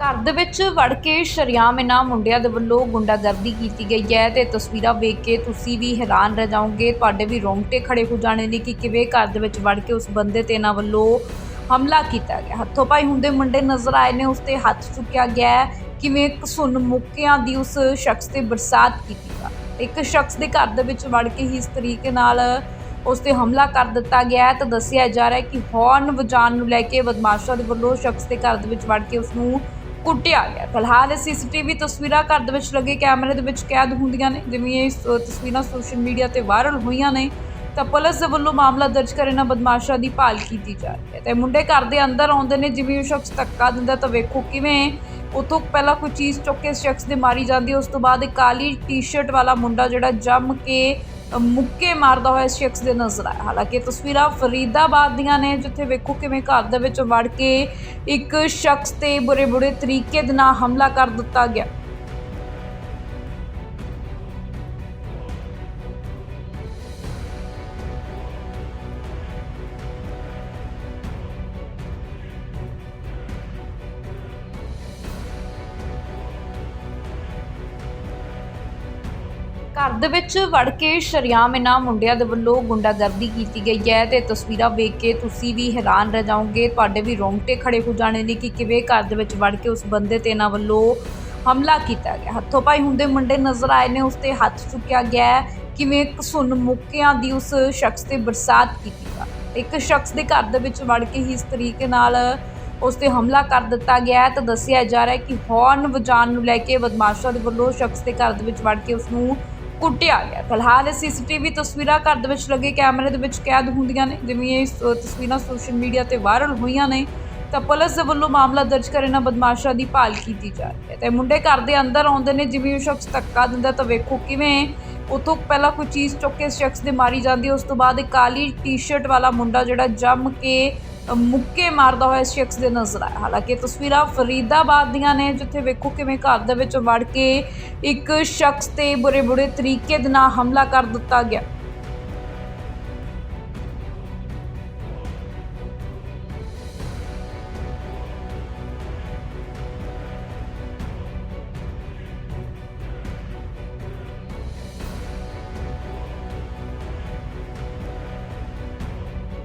ਘਰ ਦੇ ਵਿੱਚ ਵੜ ਕੇ ਸ਼ਰੇਆਮ ਇਹਨਾਂ ਮੁੰਡਿਆਂ ਦੇ ਵੱਲੋਂ ਗੁੰਡਾਗਰਦੀ ਕੀਤੀ ਗਈ ਹੈ ਤੇ ਤਸਵੀਰਾਂ ਵੇਖ ਕੇ ਤੁਸੀਂ ਵੀ ਹੈਰਾਨ ਰਹਿ ਜਾਓਗੇ, ਤੁਹਾਡੇ ਵੀ ਰੋਂਗਟੇ ਖੜੇ ਹੋ ਜਾਣੇ ਨੇ ਕਿ ਕਿਵੇਂ ਘਰ ਦੇ ਵਿੱਚ ਵੜ ਕੇ ਉਸ ਬੰਦੇ ਤੇ ਇਹਨਾਂ ਵੱਲੋਂ ਹਮਲਾ ਕੀਤਾ ਗਿਆ। ਹੱਥੋਂ ਪਾਈ ਹੁੰਦੇ ਮੁੰਡੇ ਨਜ਼ਰ ਆਏ ਨੇ, ਉਸ ਤੇ ਹੱਥ ਚੁੱਕਿਆ ਗਿਆ ਹੈ। ਕਿਵੇਂ ਘਸੁੰਨ ਮੁੱਕਿਆਂ ਦੀ ਉਸ ਸ਼ਖਸ ਤੇ ਬਰਸਾਤ ਕੀਤੀ ਗਾ ਇੱਕ ਸ਼ਖਸ ਦੇ ਘਰ ਦੇ ਵਿੱਚ ਵੜ ਕੇ ਹੀ ਇਸ ਤਰੀਕੇ ਨਾਲ ਉਸ ਤੇ ਹਮਲਾ ਕਰ ਦਿੱਤਾ ਗਿਆ ਹੈ ਤਾਂ ਦੱਸਿਆ ਜਾ ਰਿਹਾ ਹੈ ਕਿ ਹੌਰਨ ਵਜਾਉਣ ਨੂੰ ਲੈ ਕੇ ਬਦਮਾਸ਼ਾਂ ਦੇ ਵੱਲੋਂ ਸ਼ਖਸ ਦੇ ਘਰ ਦੇ ਵਿੱਚ ਵੜ ਕੇ ਉਸ ਨੂੰ ਕੁੱਟਿਆ ਗਿਆ। ਫਿਲਹਾਲ ਇਹ ਸੀਸੀਟੀਵੀ ਤਸਵੀਰਾਂ ਘਰ ਦੇ ਵਿੱਚ ਲੱਗੇ ਕੈਮਰੇ ਦੇ ਵਿੱਚ ਕੈਦ ਹੁੰਦੀਆਂ ਨੇ। ਜਿਵੇਂ ਇਹ ਸ- ਤਸਵੀਰਾਂ ਸੋਸ਼ਲ ਮੀਡੀਆ ਤੇ ਵਾਇਰਲ ਹੋਈਆਂ ਨੇ। ਤਾਂ ਪੁਲਿਸ ਦੇ ਵੱਲੋਂ ਮਾਮਲਾ ਦਰਜ ਕਰ ਇਹਨਾਂ ਬਦਮਾਸ਼ਾਂ ਦੀ ਭਾਲ ਕੀਤੀ ਜਾ ਰਹੀ ਹੈ। ਤੇ ਮੁੰਡੇ ਘਰ ਦੇ ਅੰਦਰ ਆਉਂਦੇ ਨੇ, ਜਿਵੇਂ ਉਹ ਸ਼ਖਸ ਧੱਕਾ ਦਿੰਦਾ ਤਾਂ ਵੇਖੋ ਕਿਵੇਂ ਉਤੋਂ ਪਹਿਲਾਂ ਕੋਈ ਚੀਜ਼ ਚੁੱਕ ਕੇ ਇਸ ਸ਼ਖਸ ਦੇ ਮਾਰੀ ਜਾਂਦੀ ਹੈ। ਉਸ ਤੋਂ ਬਾਅਦ ਇੱਕ ਕਾਲੀ ਟੀ-ਸ਼ਰਟ ਵਾਲਾ ਮੁੰਡਾ ਜਿਹੜਾ ਜੰਮ ਕੇ ਮੁੱਕੇ ਮਾਰਦਾ ਹੋਇਆ ਇਸ ਸ਼ਖਸ ਦੇ ਨਜ਼ਰ ਆਇਆ। ਹਾਲਾਂਕਿ ਇਹ ਤਸਵੀਰਾਂ ਫਰੀਦਾਬਾਦ ਦੀਆਂ ਨੇ, ਜਿੱਥੇ ਵੇਖੋ ਕਿਵੇਂ ਘਰ ਦੇ ਵਿੱਚ ਵੜ ਕੇ ਇੱਕ ਸ਼ਖਸ ਤੇ ਬੁਰੇ ਬੁਰੇ ਤਰੀਕੇ ਦੇ ਨਾਲ ਹਮਲਾ ਕਰ ਦਿੱਤਾ ਗਿਆ। ਘਰ ਦੇ ਵਿੱਚ ਵੜ ਕੇ ਸ਼ਰੇਆਮ ਇਹਨਾਂ ਮੁੰਡਿਆਂ ਦੇ ਵੱਲੋਂ ਗੁੰਡਾਗਰਦੀ ਕੀਤੀ ਗਈ ਹੈ ਤੇ ਤਸਵੀਰਾਂ ਵੇਖ ਕੇ ਤੁਸੀਂ ਵੀ ਹੈਰਾਨ ਰਹਿ ਜਾਓਗੇ, ਤੁਹਾਡੇ ਵੀ ਰੋਂਗਟੇ ਖੜੇ ਹੋ ਜਾਣੇ ਨੇ ਕਿ ਕਿਵੇਂ ਘਰ ਦੇ ਵਿੱਚ ਵੜ ਕੇ ਉਸ ਬੰਦੇ ਤੇ ਇਹਨਾਂ ਵੱਲੋਂ ਹਮਲਾ ਕੀਤਾ ਗਿਆ। ਹੱਥੋਂ ਪਾਈ ਹੁੰਦੇ ਮੁੰਡੇ ਨਜ਼ਰ ਆਏ ਨੇ, ਉਸ ਤੇ ਹੱਥ ਚੁੱਕਿਆ ਗਿਆ ਕਿਵੇਂ ਸੁਨ ਮੁੱਕਿਆਂ ਦੀ ਉਸ ਸ਼ਖਸ ਤੇ ਬਰਸਾਤ ਕੀਤੀ ਗਈ। ਇੱਕ ਸ਼ਖਸ ਦੇ ਘਰ ਦੇ ਵਿੱਚ ਵੜ ਕੇ ਹੀ ਇਸ ਤਰੀਕੇ ਨਾਲ ਉਸ ਤੇ ਹਮਲਾ ਕਰ ਦਿੱਤਾ ਗਿਆ ਹੈ ਤਾਂ ਦੱਸਿਆ ਜਾ ਰਿਹਾ ਹੈ ਕਿ ਹੌਰਨ ਵਜਾਉਣ ਨੂੰ ਲੈ ਕੇ ਬਦਮਾਸ਼ਾਂ ਦੇ ਵੱਲੋਂ ਸ਼ਖਸ ਦੇ ਘਰ ਦੇ ਵਿੱਚ ਵੜ ਕੇ ਉਸ ਨੂੰ ਕੁੱਟਿਆ ਗਿਆ। ਫਿਲਹਾਲ ਇਹ ਸੀਸੀਟੀਵੀ ਤਸਵੀਰਾਂ ਘਰ ਦੇ ਵਿੱਚ ਲੱਗੇ ਕੈਮਰੇ ਦੇ ਵਿੱਚ ਕੈਦ ਹੁੰਦੀਆਂ ਨੇ। ਜਿਵੇਂ ਇਹ ਸ- ਤਸਵੀਰਾਂ ਸੋਸ਼ਲ ਮੀਡੀਆ ਤੇ ਵਾਇਰਲ ਹੋਈਆਂ ਨੇ, ਤਾਂ ਪੁਲਿਸ ਦੇ ਵੱਲੋਂ ਮਾਮਲਾ ਦਰਜ ਕਰ ਇਹਨਾਂ ਬਦਮਾਸ਼ਾਂ ਦੀ ਭਾਲ ਕੀਤੀ ਜਾ ਰਹੀ ਹੈ। ਤੇ ਮੁੰਡੇ ਘਰ ਦੇ ਅੰਦਰ ਆਉਂਦੇ ਨੇ, ਜਿਵੇਂ ਉਹ ਸ਼ਖਸ ਧੱਕਾ ਦਿੰਦਾ, ਤਾਂ ਵੇਖੋ ਕਿਵੇਂ ਉਤੋਂ ਪਹਿਲਾਂ ਕੋਈ ਚੀਜ਼ ਚੁੱਕ ਕੇ ਇਸ ਸ਼ਖਸ ਦੇ ਮਾਰੀ ਜਾਂਦੀ ਹੈ। ਉਸ ਤੋਂ ਬਾਅਦ ਇੱਕ ਕਾਲੀ ਟੀ-ਸ਼ਰਟ ਵਾਲਾ ਮੁੰਡਾ ਜਿਹੜਾ ਜੰਮ ਕੇ ਮੁੱਕੇ ਮਾਰਦਾ ਹੋਇਆ ਇਸ ਸ਼ਖਸ ਦੇ ਨਜ਼ਰ ਆਇਆ। ਹਾਲਾਂਕਿ ਤਸਵੀਰਾਂ ਫਰੀਦਾਬਾਦ ਦੀਆਂ ਨੇ, ਜਿੱਥੇ ਵੇਖੋ ਕਿਵੇਂ ਘਰ ਦੇ ਵਿੱਚ ਵੜ ਕੇ ਇੱਕ ਸ਼ਖਸ ਤੇ ਬੁਰੇ ਬੁਰੇ ਤਰੀਕੇ ਦੇ ਨਾਲ ਹਮਲਾ ਕਰ ਦਿੱਤਾ ਗਿਆ।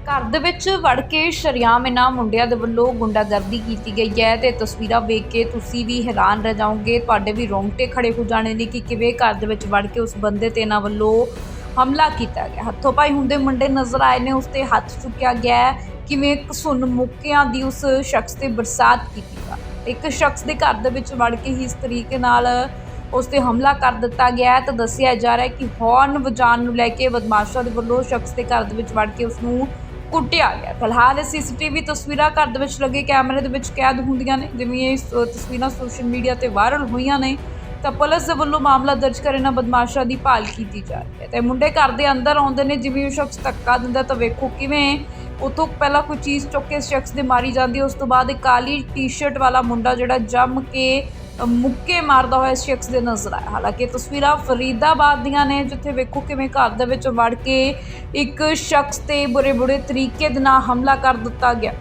ਘਰ ਦੇ ਵਿੱਚ ਵੜ ਕੇ ਸ਼ਰੇਆਮ ਇਹਨਾਂ ਮੁੰਡਿਆਂ ਦੇ ਵੱਲੋਂ ਗੁੰਡਾਗਰਦੀ ਕੀਤੀ ਗਈ ਹੈ ਤੇ ਤਸਵੀਰਾਂ ਵੇਖ ਕੇ ਤੁਸੀਂ ਵੀ ਹੈਰਾਨ ਰਹਿ ਜਾਓਗੇ। ਤੁਹਾਡੇ ਵੀ ਰੋਂਗਟੇ ਖੜੇ ਹੋ ਜਾਣੇ ਨੇ ਕਿ ਕਿਵੇਂ ਘਰ ਦੇ ਵਿੱਚ ਵੜ ਕੇ ਉਸ ਬੰਦੇ ਤੇ ਇਹਨਾਂ ਵੱਲੋਂ ਹਮਲਾ ਕੀਤਾ ਗਿਆ। ਹੱਥੋਂ ਪਾਈ ਹੁੰਦੇ ਮੁੰਡੇ ਨਜ਼ਰ ਆਏ ਨੇ, ਉਸ ਤੇ ਹੱਥ ਚੁੱਕਿਆ ਗਿਆ ਕਿਵੇਂ ਘਸੁੰਨ ਮੁੱਕਿਆਂ ਦੀ ਉਸ ਸ਼ਖਸ ਤੇ ਬਰਸਾਤ ਕੀਤੀ ਗਈ। ਇੱਕ ਸ਼ਖਸ ਦੇ ਘਰ ਦੇ ਵਿੱਚ ਵੜ ਕੇ ਹੀ ਇਸ ਤਰੀਕੇ ਨਾਲ ਉਸ ਤੇ ਹਮਲਾ ਕਰ ਦਿੱਤਾ ਗਿਆ ਹੈ ਤਾਂ ਦੱਸਿਆ ਜਾ ਰਿਹਾ ਹੈ ਕਿ ਹੌਰਨ ਵਜਾਉਣ ਨੂੰ ਲੈ ਕੇ ਬਦਮਾਸ਼ਾਂ ਦੇ ਵੱਲੋਂ ਸ਼ਖਸ ਦੇ ਘਰ ਦੇ ਵਿੱਚ ਵੜ ਕੇ ਉਸ ਨੂੰ ਕੁੱਟਿਆ ਗਿਆ। ਫਿਲਹਾਲ ਇਹ ਸੀਸੀਟੀਵੀ ਤਸਵੀਰਾਂ ਘਰ ਦੇ ਵਿੱਚ ਲੱਗੇ ਕੈਮਰੇ ਦੇ ਵਿੱਚ ਕੈਦ ਹੁੰਦੀਆਂ ਨੇ। ਜਿਵੇਂ ਇਹ ਸ- ਤਸਵੀਰਾਂ ਸੋਸ਼ਲ ਮੀਡੀਆ ਤੇ ਵਾਇਰਲ ਹੋਈਆਂ ਨੇ, ਤਾਂ ਪੁਲਿਸ ਦੇ ਵੱਲੋਂ ਮਾਮਲਾ ਦਰਜ ਕਰ ਇਹਨਾਂ ਬਦਮਾਸ਼ਾਂ ਦੀ ਭਾਲ ਕੀਤੀ ਜਾ ਰਹੀ ਹੈ। ਤੇ ਮੁੰਡੇ ਘਰ ਦੇ ਅੰਦਰ ਆਉਂਦੇ ਨੇ, ਜਿਵੇਂ ਉਹ ਸ਼ਖਸ ਧੱਕਾ ਦਿੰਦਾ ਤਾਂ ਵੇਖੋ ਕਿਵੇਂ ਉਤੋਂ ਪਹਿਲਾਂ ਕੋਈ ਚੀਜ਼ ਚੁੱਕ ਕੇ ਇਸ ਸ਼ਖਸ ਦੇ ਮਾਰੀ ਜਾਂਦੀ ਹੈ। ਉਸ ਤੋਂ ਬਾਅਦ ਇੱਕ ਕਾਲੀ ਟੀ-ਸ਼ਰਟ ਵਾਲਾ ਮੁੰਡਾ ਜਿਹੜਾ ਜੰਮ ਕੇ ਮੁੱਕੇ ਮਾਰਦਾ ਹੋਇਆ ਇਸ ਸ਼ਖਸ ਦੇ ਨਜ਼ਰ ਆਇਆ। ਹਾਲਾਂਕਿ ਇਹ ਤਸਵੀਰਾਂ ਫਰੀਦਾਬਾਦ ਦੀਆਂ ਨੇ, ਜਿੱਥੇ ਵੇਖੋ ਕਿਵੇਂ ਘਰ ਦੇ ਵਿੱਚ ਵੜ ਕੇ ਇੱਕ ਸ਼ਖਸ ਤੇ ਬੁਰੇ ਬੁਰੇ ਤਰੀਕੇ ਦੇ ਨਾਲ ਹਮਲਾ ਕਰ ਦਿੱਤਾ ਗਿਆ।